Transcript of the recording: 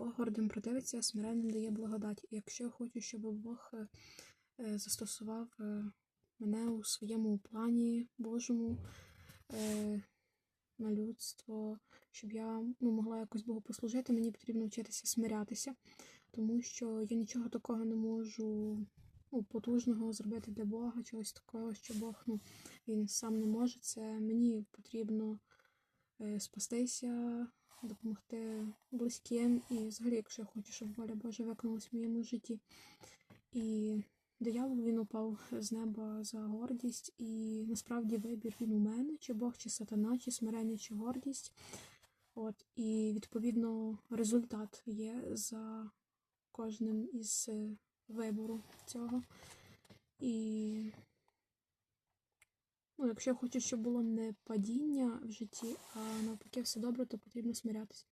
Бог гордим противиться, а смиренним дає благодать. І якщо я хочу, щоб Бог е, е, застосував е, мене у своєму плані Божому на людство, щоб я ну, могла якось Богу послужити, мені потрібно вчитися смирятися, тому що я нічого такого не можу ну, потужного зробити для Бога, чогось такого, що Бог ну, він сам не може. Це мені потрібно спастися, допомогти близьким, і взагалі, якщо я хочу, щоб воля Божа виконалась в моєму житті. І диявол він упав з неба за гордість, і насправді вибір він у мене, чи Бог, чи сатана, чи смирення, чи гордість. От, і відповідно результат є за кожним із е, вибору цього. І якщо я хочу, щоб було не падіння в житті, а навпаки все добре, то потрібно смирятися.